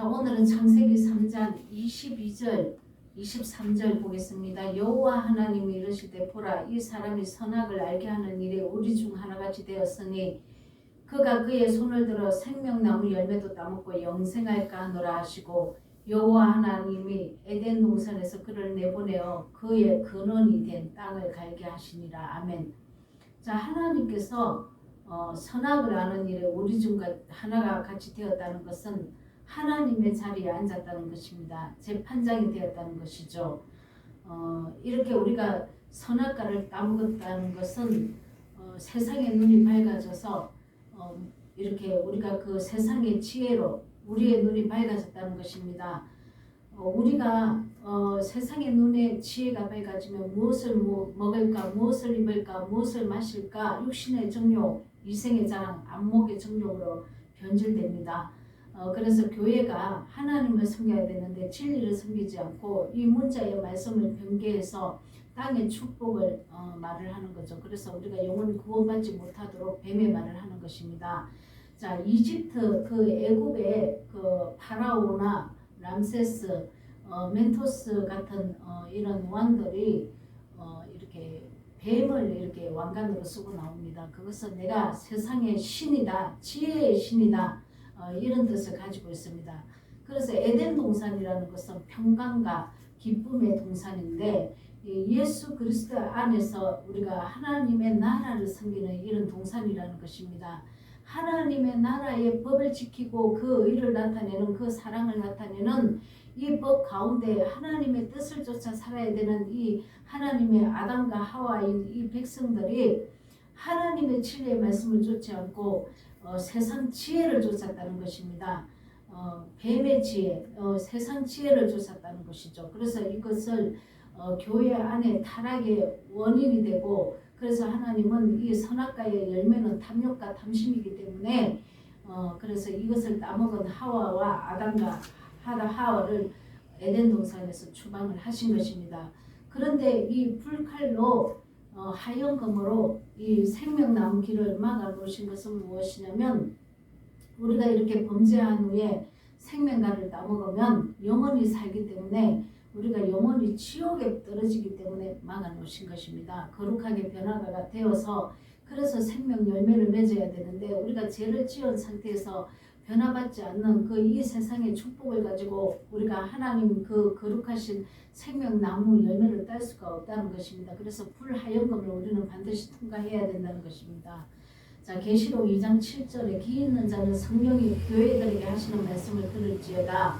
자, 오늘은 창세기 3장 22절, 23절 보겠습니다. 여호와 하나님이 이르시되 보라 이 사람이 선악을 알게 하는 일에 우리 중 하나같이 되었으니 그가 그의 손을 들어 생명나무 열매도 따먹고 영생할까 하노라 하시고 여호와 하나님이 에덴 동산에서 그를 내보내어 그의 근원이 된 땅을 갈게 하시니라 아멘. 자 하나님께서 어, 선악을 아는 일에 우리 중 하나가 같이 되었다는 것은 하나님의 자리에 앉았다는 것입니다. 재판장이 되었다는 것이죠. 어, 이렇게 우리가 선악과를 따먹었다는 것은 어, 세상의 눈이 밝아져서 어, 이렇게 우리가 그 세상의 지혜로 우리의 눈이 밝아졌다는 것입니다. 어, 우리가 어, 세상의 눈에 지혜가 밝아지면 무엇을 뭐, 먹을까, 무엇을 입을까, 무엇을 마실까, 육신의 정욕, 이생의 자랑, 안목의 정욕으로 변질됩니다. 어, 그래서 교회가 하나님을 섬겨야 되는데 진리를 섬기지 않고 이 문자의 말씀을 변개해서 땅의 축복을 어, 말을 하는 거죠. 그래서 우리가 영원히 구원받지 못하도록 뱀의 말을 하는 것입니다. 자, 이집트 그 애굽의 그 파라오나 람세스, 어, 멘토스 같은 어, 이런 왕들이 어, 이렇게 뱀을 이렇게 왕관으로 쓰고 나옵니다. 그것은 내가 세상의 신이다, 지혜의 신이다. 어, 이런 뜻을 가지고 있습니다. 그래서 에덴 동산이라는 것은 평강과 기쁨의 동산인데 예수 그리스도 안에서 우리가 하나님의 나라를 섬기는 이런 동산이라는 것입니다. 하나님의 나라의 법을 지키고 그 의를 나타내는 그 사랑을 나타내는 이 법 가운데 하나님의 뜻을 쫓아 살아야 되는 이 하나님의 아담과 하와인 이 백성들이 하나님의 진리의 말씀을 쫓지 않고 어, 세상 지혜를 쫓았다는 것입니다. 어, 뱀의 지혜, 어, 세상 지혜를 쫓았다는 것이죠. 그래서 이것을 어, 교회 안에 타락의 원인이 되고 그래서 하나님은 이 선악과의 열매는 탐욕과 탐심이기 때문에 어, 그래서 이것을 따먹은 하와와 아담과 하다 하와를 에덴 동산에서 추방을 하신 것입니다. 그런데 이 불칼로 어, 하얀검으로 이 생명나무 길을 막아 놓으신 것은 무엇이냐면 우리가 이렇게 범죄한 후에 생명가를 따먹으면 영원히 살기 때문에 우리가 영원히 지옥에 떨어지기 때문에 막아 놓으신 것입니다. 거룩하게 변화가 되어서 그래서 생명 열매를 맺어야 되는데 우리가 죄를 지은 상태에서 변화받지 않는 그 이 세상의 축복을 가지고 우리가 하나님 그 거룩하신 생명나무 열매를 딸 수가 없다는 것입니다. 그래서 불하연금을 우리는 반드시 통과해야 된다는 것입니다. 자 계시록 2장 7절에 기 있는 자는 성령이 교회들에게 하시는 말씀을 들을지어다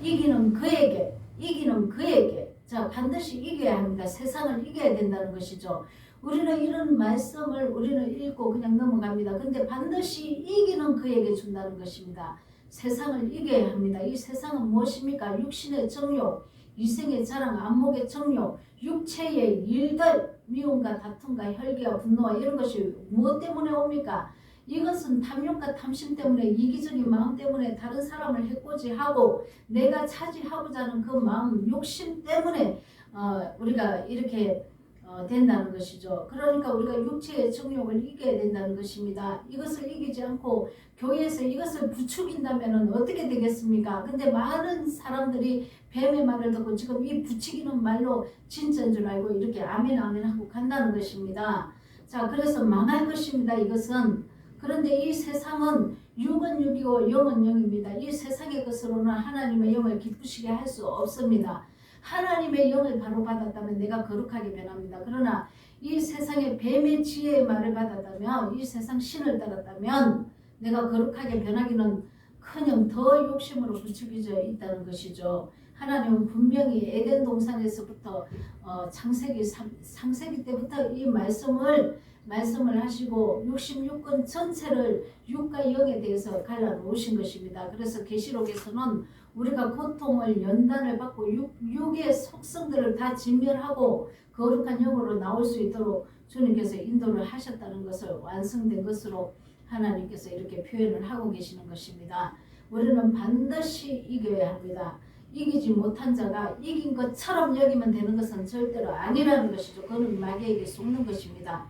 이기는 그에게 이기는 그에게 자 반드시 이겨야 합니다. 세상을 이겨야 된다는 것이죠. 우리는 이런 말씀을 우리는 읽고 그냥 넘어갑니다. 근데 반드시 이기는 그에게 준다는 것입니다. 세상을 이겨야 합니다. 이 세상은 무엇입니까? 육신의 정욕, 이생의 자랑, 안목의 정욕, 육체의 일들, 미움과 다툼과 혈기와 분노와 이런 것이 무엇 때문에 옵니까? 이것은 탐욕과 탐심 때문에 이기적인 마음 때문에 다른 사람을 해코지하고 내가 차지하고자 하는 그 마음, 욕심 때문에 어, 우리가 이렇게 어, 된다는 것이죠. 그러니까 우리가 육체의 정욕을 이겨야 된다는 것입니다. 이것을 이기지 않고 교회에서 이것을 부추긴다면 어떻게 되겠습니까? 근데 많은 사람들이 뱀의 말을 듣고 지금 이 부추기는 말로 진짜인 줄 알고 이렇게 아멘 아멘 하고 간다는 것입니다. 자, 그래서 망할 것입니다. 이것은 그런데 이 세상은 육은 육이고 영은 영입니다. 이 세상의 것으로는 하나님의 영을 기쁘시게 할 수 없습니다. 하나님의 영을 바로 받았다면 내가 거룩하게 변합니다. 그러나 이 세상의 뱀의 지혜의 말을 받았다면 이 세상 신을 따랐다면 내가 거룩하게 변하기는 커녕 더 욕심으로 부추겨져 있다는 것이죠. 하나님은 분명히 에덴 동산에서부터 어, 창세기 3, 창세기 때부터 이 말씀을 말씀을 하시고 66권 전체를 육과 영에 대해서 갈라 놓으신 것입니다. 그래서 계시록에서는 우리가 고통을 연단을 받고 육, 육의 속성들을 다 진멸하고 거룩한 영으로 나올 수 있도록 주님께서 인도를 하셨다는 것을 완성된 것으로 하나님께서 이렇게 표현을 하고 계시는 것입니다. 우리는 반드시 이겨야 합니다. 이기지 못한 자가 이긴 것처럼 여기면 되는 것은 절대로 아니라는 것이죠. 그는 마귀에게 속는 것입니다.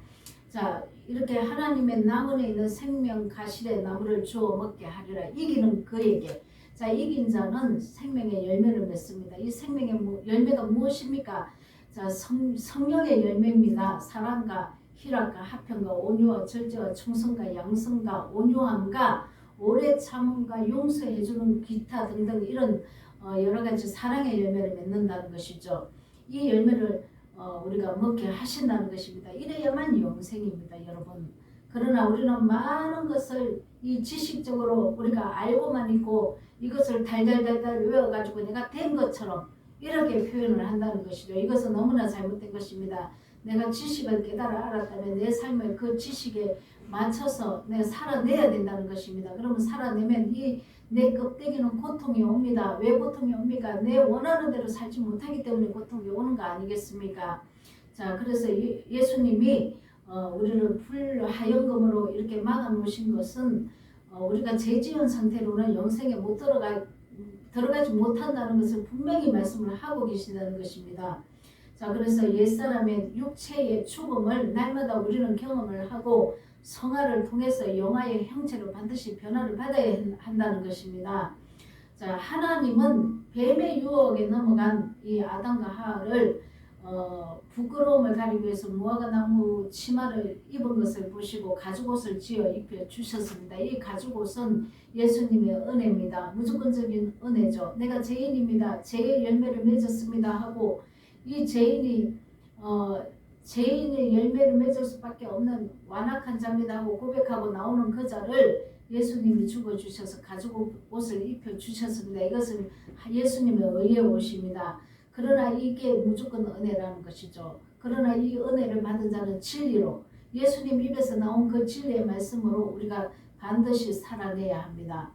자, 이렇게 하나님의 나무에 있는 생명 가실의 나무를 주어 먹게 하리라. 이기는 그에게 자 이긴 자는 생명의 열매를 맺습니다. 이 생명의 무- 열매가 무엇입니까? 자 성, 성령의 열매입니다. 사랑과 희락과 화평과 온유와 절제와 충성과 양성과 온유함과 오래 참음과 용서해 주는 기타 등등 이런 어, 여러 가지 사랑의 열매를 맺는다는 것이죠. 이 열매를 어, 우리가 먹게 하신다는 것입니다. 이래야만 영생입니다, 여러분. 그러나 우리는 많은 것을 이 지식적으로 우리가 알고만 있고 이것을 달달달달 외워가지고 내가 된 것처럼 이렇게 표현을 한다는 것이죠. 이것은 너무나 잘못된 것입니다. 내가 지식을 깨달아 알았다면 내 삶을 그 지식에 맞춰서 내가 살아내야 된다는 것입니다. 그러면 살아내면 이 내 껍데기는 고통이 옵니다. 왜 고통이 옵니까? 내 원하는 대로 살지 못하기 때문에 고통이 오는 거 아니겠습니까? 자, 그래서 예- 예수님이 어, 우리를 불하연금으로 이렇게 막아 놓으신 것은 어, 우리가 죄지은 상태로는 영생에 못 들어가 들어가지 못한다는 것을 분명히 말씀을 하고 계신다는 것입니다. 자, 그래서 옛 사람의 육체의 죽음을 날마다 우리는 경험을 하고 성화를 통해서 영화의 형체로 반드시 변화를 받아야 한다는 것입니다. 자, 하나님은 뱀의 유혹에 넘어간 이 아담과 하와를 어, 부끄러움을 가리기 위해서 무화과 나무 치마를 입은 것을 보시고 가죽옷을 지어 입혀 주셨습니다. 이 가죽옷은 예수님의 은혜입니다. 무조건적인 은혜죠. 내가 죄인입니다. 죄의 열매를 맺었습니다 하고 이 죄인이 어, 죄인의 열매를 맺을 수밖에 없는 완악한 하고 고백하고 나오는 그 자를 예수님이 죽어주셔서 가죽옷을 입혀 주셨습니다. 이것은 예수님의 의의 옷입니다. 그러나 이게 무조건 은혜라는 것이죠. 그러나 이 은혜를 받은 자는 진리로 예수님 입에서 나온 그 진리의 말씀으로 우리가 반드시 살아내야 합니다.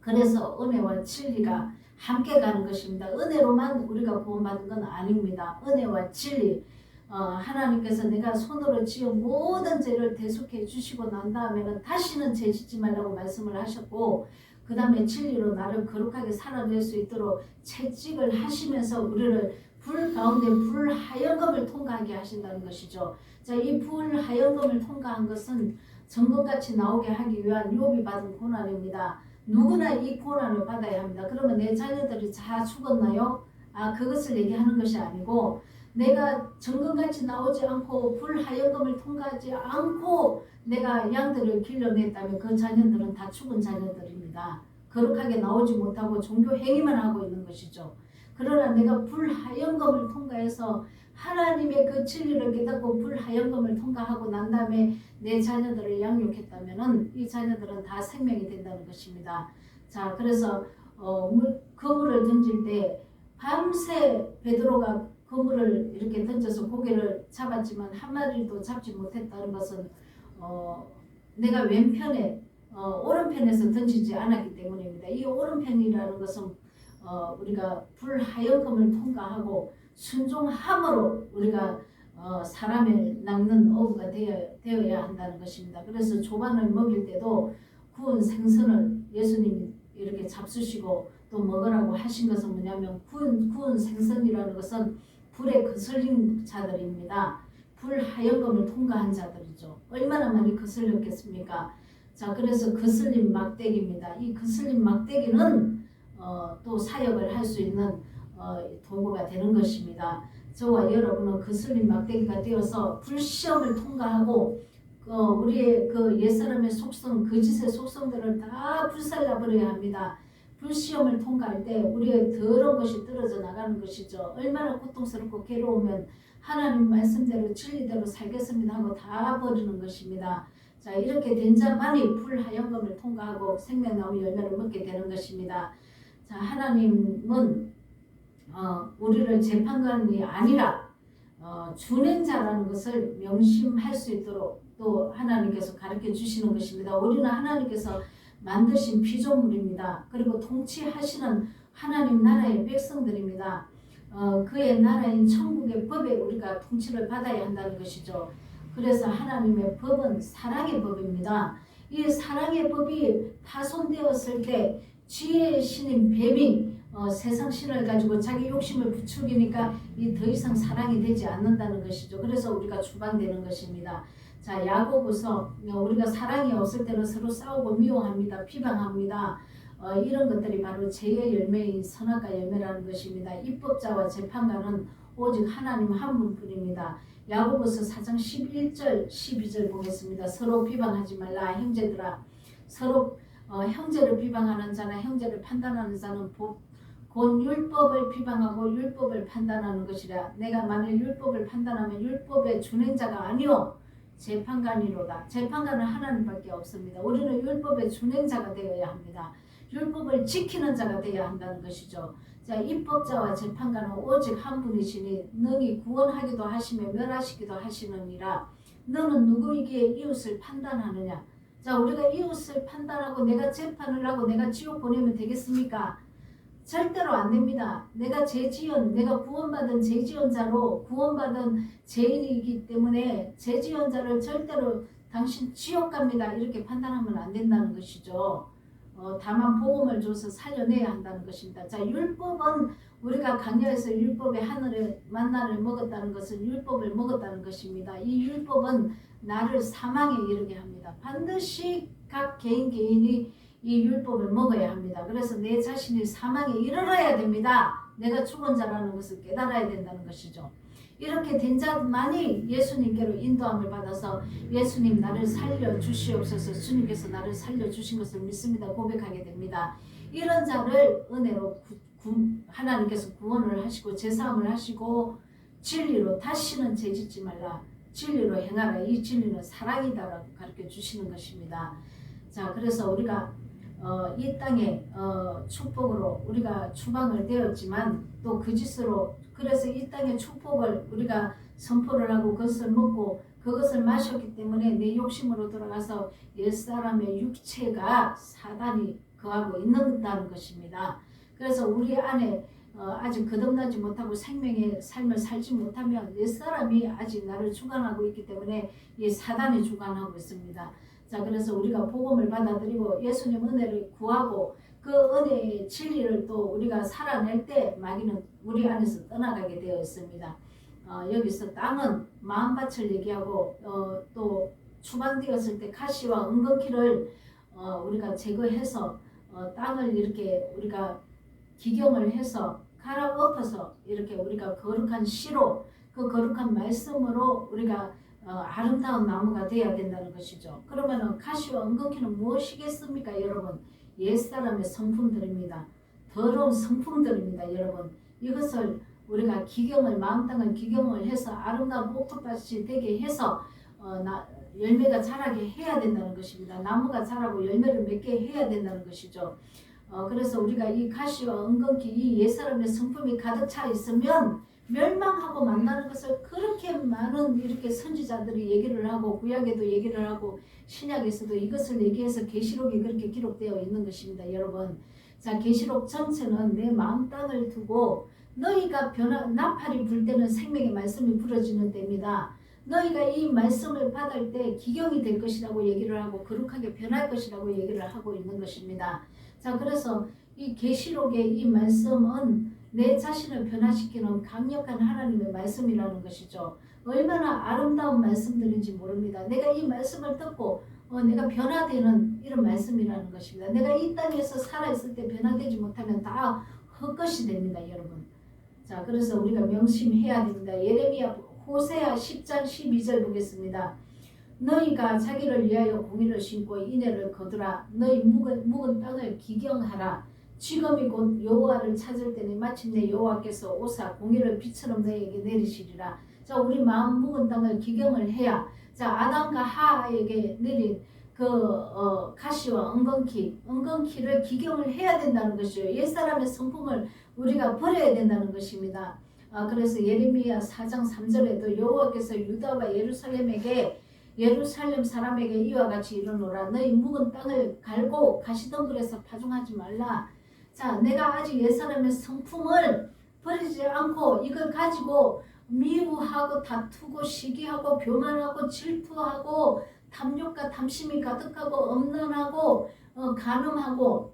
그래서 은혜와 진리가 함께 가는 것입니다. 은혜로만 우리가 구원받은 건 아닙니다. 은혜와 진리. 어, 하나님께서 내가 손으로 지은 모든 죄를 대속해 주시고 난 다음에는 다시는 죄 짓지 말라고 말씀을 하셨고 그 다음에 진리로 나를 거룩하게 살아낼 수 있도록 채찍을 하시면서 우리를 불 가운데 불하여금을 통과하게 하신다는 것이죠. 자, 이 불하여금을 통과한 것은 정금같이 나오게 하기 위한 요비 받은 고난입니다. 누구나 이 고난을 받아야 합니다. 그러면 내 자녀들이 다 죽었나요? 아, 그것을 얘기하는 것이 아니고 내가 정금같이 나오지 않고 불하여금을 통과하지 않고 내가 양들을 길러냈다면 그 자녀들은 다 죽은 자녀들입니다. 거룩하게 나오지 못하고 종교 행위만 하고 있는 것이죠. 그러나 내가 불하연금을 통과해서 하나님의 그 진리를 깨닫고 불하연금을 통과하고 난 다음에 내 자녀들을 양육했다면은 이 자녀들은 다 생명이 된다는 것입니다. 자, 그래서 어, 물, 그물을 던질 때 밤새 베드로가 그물을 이렇게 던져서 고개를 잡았지만 한 마리도 잡지 못했다는 것은 어, 내가 왼편에 어, 오른편에서 던지지 않았기 때문입니다. 이 오른편이라는 것은 어, 우리가 불하여금을 통과하고 순종함으로 우리가 어, 사람을 낚는 어부가 되어, 되어야 한다는 것입니다. 그래서 조반을 먹일 때도 구운 생선을 예수님이 이렇게 잡수시고 또 먹으라고 하신 것은 뭐냐면 구운, 구운 생선이라는 것은 불에 거슬린 자들입니다. 불하여금을 통과한 자들이죠. 얼마나 많이 거슬렸겠습니까? 자, 그래서 거슬린 막대기입니다. 이 거슬린 막대기는 어, 또 사역을 할 수 있는 어, 도구가 되는 것입니다. 저와 여러분은 거슬린 막대기가 되어서 불시험을 통과하고 어, 우리의 그 옛사람의 속성, 거짓의 속성들을 다 불살라 버려야 합니다. 불시험을 통과할 때 우리의 더러운 것이 떨어져 나가는 것이죠. 얼마나 고통스럽고 괴로우면 하나님 말씀대로 진리대로 살겠습니다 하고 다 버리는 것입니다. 자 이렇게 된 자만이 불하연금을 통과하고 생명나무 열매를 먹게 되는 것입니다. 자 하나님은 어, 우리를 재판관이 아니라 어, 준행자라는 것을 명심할 수 있도록 또 하나님께서 가르쳐 주시는 것입니다. 우리는 하나님께서 만드신 피조물입니다. 그리고 통치하시는 하나님 나라의 백성들입니다. 어, 그의 나라인 천국의 법에 우리가 통치를 받아야 한다는 것이죠. 그래서 하나님의 법은 사랑의 법입니다. 이 사랑의 법이 파손되었을 때 지혜의 신인 뱀이 어, 세상 신을 가지고 자기 욕심을 부추기니까 이 더 이상 사랑이 되지 않는다는 것이죠. 그래서 우리가 추방되는 것입니다. 자 야고보서 어, 우리가 사랑이 없을 때는 서로 싸우고 미워합니다. 비방합니다. 어, 이런 것들이 바로 죄의 열매인 선악과 열매라는 것입니다. 입법자와 재판관은 오직 하나님 한 분뿐입니다. 야고보서 4장 11절 12절 보겠습니다. 서로 비방하지 말라 형제들아 서로 어, 형제를 비방하는 자나 형제를 판단하는 자는 보, 곧 율법을 비방하고 율법을 판단하는 것이라 내가 만일 율법을 판단하면 율법의 준행자가 아니오 재판관이로다. 재판관은 하나님밖에 없습니다. 우리는 율법의 준행자가 되어야 합니다. 율법을 지키는 자가 되어야 한다는 것이죠. 자 입법자와 재판관은 오직 한 분이시니 능히 구원하기도 하시며 멸하시기도 하시느니라. 너는 누구에게 이웃을 판단하느냐? 자 우리가 이웃을 판단하고 내가 재판을 하고 내가 지옥 보내면 되겠습니까 절대로 안 됩니다. 내가 죄지은, 내가 구원받은 죄지은자로 구원받은 죄인이기 때문에 죄지은자를 절대로 당신 지옥 갑니다. 이렇게 판단하면 안 된다는 것이죠. 어, 다만 복음을 줘서 살려내야 한다는 것입니다. 자, 율법은 우리가 강야에서 율법의 하늘의 만나를 먹었다는 것은 율법을 먹었다는 것입니다. 이 율법은 나를 사망에 이르게 합니다. 반드시 각 개인 개인이 이 율법을 먹어야 합니다. 그래서 내 자신이 사망에 이르러야 됩니다. 내가 죽은 자라는 것을 깨달아야 된다는 것이죠. 이렇게 된 자만이 예수님께로 인도함을 받아서 예수님 나를 살려 주시옵소서 주님께서 나를 살려 주신 것을 믿습니다 고백하게 됩니다. 이런 자를 은혜로 구, 구, 하나님께서 구원을 하시고 제사함을 하시고 진리로 다시는 죄짓지 말라 진리로 행하라 이 진리는 사랑이다라고 가르쳐 주시는 것입니다. 자 그래서 우리가 어, 이 땅에 어, 축복으로 우리가 추방을 되었지만 또그 짓으로 그래서 이 땅의 축복을 우리가 선포를 하고 그것을 먹고 그것을 마셨기 때문에 내 욕심으로 돌아가서 옛사람의 육체가 사단이 거하고 있는다는 것입니다. 그래서 우리 안에 어, 아직 거듭나지 못하고 생명의 삶을 살지 못하면 옛사람이 아직 나를 주관하고 있기 때문에 이 사단이 주관하고 있습니다. 자, 그래서 우리가 복음을 받아들이고 예수님 은혜를 구하고 그 은혜의 진리를 또 우리가 살아낼 때 마귀는 우리 안에서 떠나가게 되어 있습니다. 어, 여기서 땅은 마음밭을 얘기하고 어, 또 추방되었을 때 가시와 은근키를 어, 우리가 제거해서 어, 땅을 이렇게 우리가 기경을 해서 갈아엎어서 이렇게 우리가 거룩한 시로 그 거룩한 말씀으로 우리가 어, 아름다운 나무가 되어야 된다는 것이죠. 그러면은 가시와 은근키는 무엇이겠습니까, 여러분? 옛사람의 성품들입니다. 더러운 성품들입니다, 여러분. 이것을 우리가 기경을 마음 땅을 기경을 해서 아름다운 옥토밭이 되게 해서 어, 나, 열매가 자라게 해야 된다는 것입니다. 나무가 자라고 열매를 맺게 해야 된다는 것이죠. 어, 그래서 우리가 이 가시와 은근키 이 옛사람의 성품이 가득 차 있으면 멸망하고 만나는 것을 그렇게 많은 이렇게 선지자들이 얘기를 하고 구약에도 얘기를 하고 신약에서도 이것을 얘기해서 계시록이 그렇게 기록되어 있는 것입니다, 여러분. 자, 계시록 전체는 내 마음 땅을 두고 너희가 변화 나팔이 불 때는 생명의 말씀이 부러지는 때입니다. 너희가 이 말씀을 받을 때 기경이 될 것이라고 얘기를 하고 거룩하게 변할 것이라고 얘기를 하고 있는 것입니다. 자, 그래서 이 계시록의 이 말씀은 내 자신을 변화시키는 강력한 하나님의 말씀이라는 것이죠. 얼마나 아름다운 말씀들인지 모릅니다. 내가 이 말씀을 듣고 어, 내가 변화되는 이런 말씀이라는 것입니다. 내가 이 땅에서 살아있을 때 변화되지 못하면 다 헛것이 됩니다, 여러분. 자, 그래서 우리가 명심해야 됩니다. 예레미야 호세아 10장 12절 보겠습니다. 너희가 자기를 위하여 공의를 심고 인애를 거두라. 너희 묵은, 묵은 땅을 기경하라. 지금이 곧 여호와를 찾을 때니 마침내 여호와께서 오사 공의를 빛처럼 너에게 내리시리라. 자, 우리 마음 묵은 땅을 기경을 해야 자 아담과 하에게 내린 그 어, 가시와 은근키, 은근키를 기경을 해야 된다는 것이요. 옛 사람의 성품을 우리가 버려야 된다는 것입니다. 아, 그래서 예레미야 4장 3절에도 여호와께서 유다와 예루살렘에게 예루살렘 사람에게 이와 같이 이르노라 너희 묵은 땅을 갈고 가시덩굴에서 파종하지 말라 자, 내가 아직 옛사람의 성품을 버리지 않고 이걸 가지고 미워하고 다투고 시기하고 교만하고 질투하고 탐욕과 탐심이 가득하고 엄난하고 어, 간음하고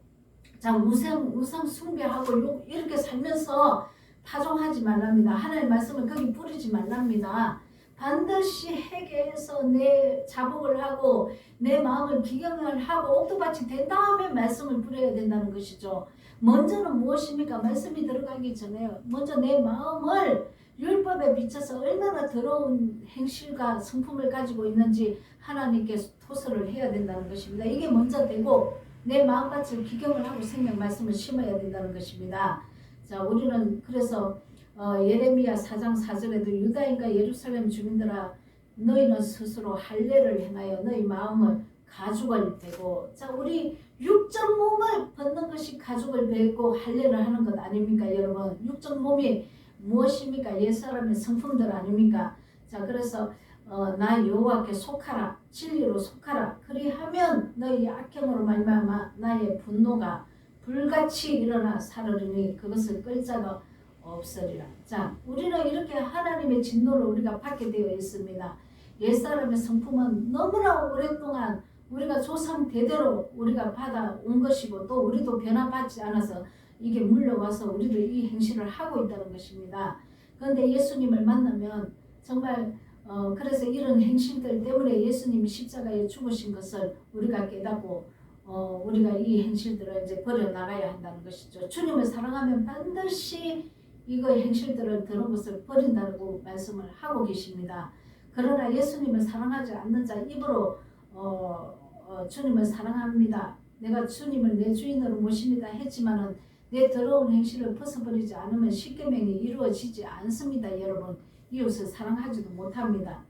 자 우상 우상 숭배하고 요- 이렇게 살면서 파종하지 말랍니다. 하나님 말씀을 거기 뿌리지 말랍니다. 반드시 회개해서 내 자복을 하고 내 마음을 기경을 하고 옥토밭이 된 다음에 말씀을 부려야 된다는 것이죠. 먼저는 무엇입니까? 말씀이 들어가기 전에 먼저 내 마음을 율법에 비춰서 얼마나 더러운 행실과 성품을 가지고 있는지 하나님께 토설을 해야 된다는 것입니다. 이게 먼저 되고 내 마음밭을 기경을 하고 생명 말씀을 심어야 된다는 것입니다. 자, 우리는 그래서 어, 예레미야 4장 4절에도 유다인과 예루살렘 주민들아 너희는 스스로 할례를 행하여 너희 마음을 가죽을 베고 자 우리 육적 몸을 벗는 것이 가죽을 베고 할례를 하는 것 아닙니까 여러분 육적 몸이 무엇입니까 옛사람의 성품들 아닙니까 자 그래서 어, 나 여호와께 속하라 진리로 속하라 그리하면 너희 악행으로 말미암아 나의 분노가 불같이 일어나 사르르니 그것을 끌 자가 없으리라. 자, 우리는 이렇게 하나님의 진노를 우리가 받게 되어 있습니다. 옛사람의 성품은 너무나 오랫동안 우리가 조상 대대로 우리가 받아온 것이고 또 우리도 변화받지 않아서 이게 물려와서 우리도 이 행실을 하고 있다는 것입니다. 그런데 예수님을 만나면 정말 어, 그래서 이런 행실들 때문에 예수님이 십자가에 죽으신 것을 우리가 깨닫고 어, 우리가 이 행실들을 이제 버려 나가야 한다는 것이죠. 주님을 사랑하면 반드시 이거 행실들을 들은 것을 버린다고 말씀을 하고 계십니다. 그러나 예수님을 사랑하지 않는 자 입으로 어, 어, 주님을 사랑합니다. 내가 주님을 내 주인으로 모십니다 했지만은 내 더러운 행실을 벗어버리지 않으면 십계명이 이루어지지 않습니다, 여러분. 이웃을 사랑하지도 못합니다.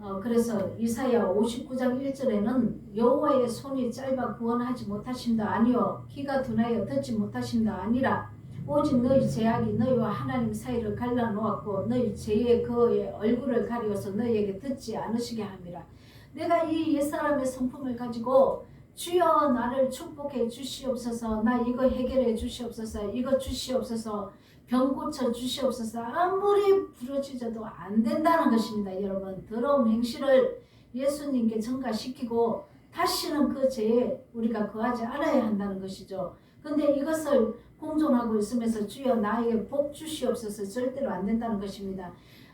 어, 그래서 이사야 59장 1절에는 여호와의 손이 짧아 구원하지 못하신다 아니요 키가 둔하여 듣지 못하신다 아니라 오직 너희 제약이 너희와 하나님 사이를 갈라놓았고 너희 죄의 그의 얼굴을 가리워서 너희에게 듣지 않으시게 함이라 내가 이 옛사람의 성품을 가지고 주여 나를 축복해 주시옵소서 나 이거 해결해 주시옵소서 이거 주시옵소서 병 고쳐 주시옵소서 아무리 부르짖어도 안 된다는 것입니다 여러분. 더러운 행실을 예수님께 전가시키고 다시는 그 죄에 우리가 거하지 않아야 한다는 것이죠. 근데 이것을 공존하고 있으면서 주여 나에게 복 주시옵소서 절대로 안 된다는 것입니다.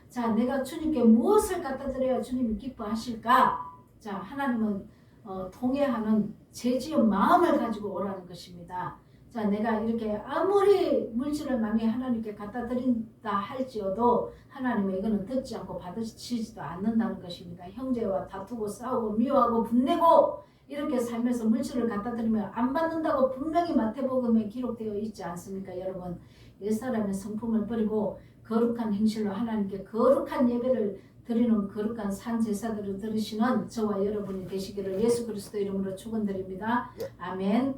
자 내가 주님께 무엇을 갖다 드려야 주님이 기뻐하실까 자 하나님은 어, 통해하는 죄지은 마음을 가지고 오라는 것입니다. 자, 내가 이렇게 아무리 물질을 많이 하나님께 갖다 드린다 할지어도 하나님은 이거는 듣지 않고 받으시지도 않는다는 것입니다. 형제와 다투고 싸우고 미워하고 분내고 이렇게 살면서 물질을 갖다 드리면 안 받는다고 분명히 마태복음에 기록되어 있지 않습니까, 여러분? 옛사람의 성품을 버리고 거룩한 행실로 하나님께 거룩한 예배를 드리는 거룩한 산 제사들을 들으시는 저와 여러분이 되시기를 예수 그리스도 이름으로 축원드립니다. 아멘.